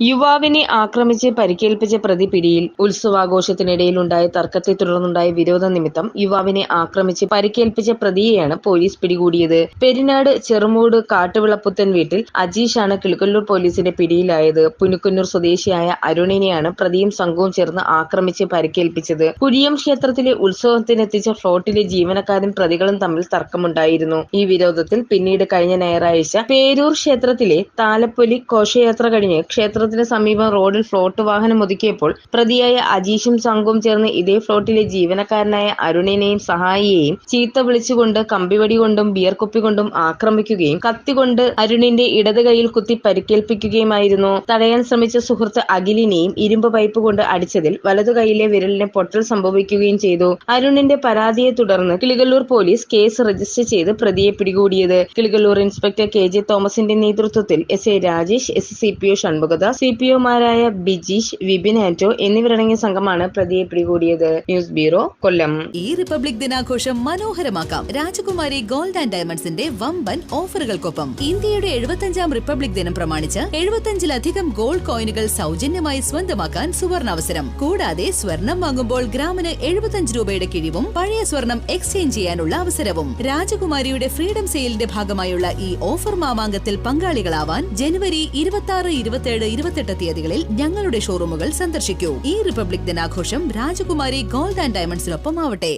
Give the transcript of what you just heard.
യുവാവിനെ ആക്രമിച്ച് പരിക്കേൽപ്പിച്ച പ്രതി പിടിയിൽ ഉത്സവാഘോഷത്തിനിടയിലുണ്ടായ തർക്കത്തെ തുടർന്നുണ്ടായ വിരോധ നിമിത്തം യുവാവിനെ ആക്രമിച്ച് പരിക്കേൽപ്പിച്ച പ്രതിയെയാണ് പോലീസ് പിടികൂടിയത്. പെരിനാട് ചെറുമൂട് കാട്ടുവിളപ്പുത്തൻ വീട്ടിൽ അജീഷാണ് കിളിക്കൊല്ലൂർ പോലീസിന്റെ പിടിയിലായത്. പുനുക്കുന്നൂർ സ്വദേശിയായ അരുണിനെയാണ് പ്രതിയും സംഘവും ചേർന്ന് ആക്രമിച്ച് പരിക്കേൽപ്പിച്ചത്. കുഴിയം ക്ഷേത്രത്തിലെ ഉത്സവത്തിനെത്തിച്ച ഫ്ലോട്ടിലെ ജീവനക്കാരും പ്രതികളും തമ്മിൽ തർക്കമുണ്ടായിരുന്നു. ഈ വിരോധത്തിൽ പിന്നീട് കഴിഞ്ഞ ഞായറാഴ്ച പേരൂർ ക്ഷേത്രത്തിലെ താലപ്പൊലി ഘോഷയാത്ര കഴിഞ്ഞ് ക്ഷേത്രത്തിന് സമീപം റോഡിൽ ഫ്ലോട്ട് വാഹനം ഒതുക്കിയപ്പോൾ പ്രതിയായ അജീഷും സംഘവും ചേർന്ന് ഇതേ ഫ്ലോട്ടിലെ ജീവനക്കാരനായ അരുണിനെയും സഹായിയെയും ചീത്ത വിളിച്ചുകൊണ്ട് കമ്പിവടി കൊണ്ടും ബിയർ കുപ്പി കൊണ്ടും ആക്രമിക്കുകയും കത്തികൊണ്ട് അരുണിന്റെ ഇടത് കൈയിൽ കുത്തി പരിക്കേൽപ്പിക്കുകയുമായിരുന്നു. തടയാൻ ശ്രമിച്ച സുഹൃത്ത് അഖിലിനെയും ഇരുമ്പ് പൈപ്പ് കൊണ്ട് അടിച്ചതിൽ വലതു കൈയിലെ വിരലിന് പൊട്ടൽ സംഭവിക്കുകയും ചെയ്തു. അരുണിന്റെ പരാതിയെ തുടർന്ന് കിളികല്ലൂർ പോലീസ് കേസ് രജിസ്റ്റർ ചെയ്ത് പ്രതിയെ പിടികൂടിയത്. കിളികല്ലൂർ ഇൻസ്പെക്ടർ കെ ജെ തോമസിന്റെ നേതൃത്വത്തിൽ S A Rajesh S C P O Shanmughadas C P ഒമാരായ Bijeesh Vipin Anto എന്നിവരടങ്ങിയ സംഘമാണ് പ്രതിയെ പിടികൂടിയത്. News bureau Kollam. ഈ റിപ്പബ്ലിക് ദിനാഘോഷം മനോഹരമാക്കാം. രാജകുമാരി ഗോൾഡ് ആൻഡ് ഡയമണ്ട്സിന്റെ വമ്പൻ ഓഫറുകൾക്കൊപ്പം. ഇന്ത്യയുടെ എഴുപത്തഞ്ചാം റിപ്പബ്ലിക് ദിനം പ്രമാണിച്ച് എഴുപത്തഞ്ചിലധികം ഗോൾഡ് കോയിനുകൾ സൗജന്യമായി സ്വന്തമാക്കാൻ സുവർണാവസരം. കൂടാതെ സ്വർണം വാങ്ങുമ്പോൾ ഗ്രാമിന് എഴുപത്തഞ്ച് രൂപയുടെ കിഴിവും പഴയ സ്വർണം എക്സ്ചേഞ്ച് ചെയ്യാനുള്ള അവസരവും. രാജകുമാരിയുടെ ഫ്രീഡം സെയിലിന്റെ ഭാഗമായുള്ള ഈ ഓഫർ മാമാങ്കത്തിൽ പങ്കാളികളാവാൻ ജനുവരി ഇരുപത്തി ആറ് ഇരുപത്തിയേഴ് ഇരുപത്തെട്ട് തീയതികളിൽ ഞങ്ങളുടെ ഷോറൂമുകൾ സന്ദർശിക്കൂ. ഈ റിപ്പബ്ലിക് ദിനാഘോഷം രാജകുമാരി ഗോൾഡ് ആൻഡ് ഡയമണ്ട്സിനൊപ്പം ആവട്ടെ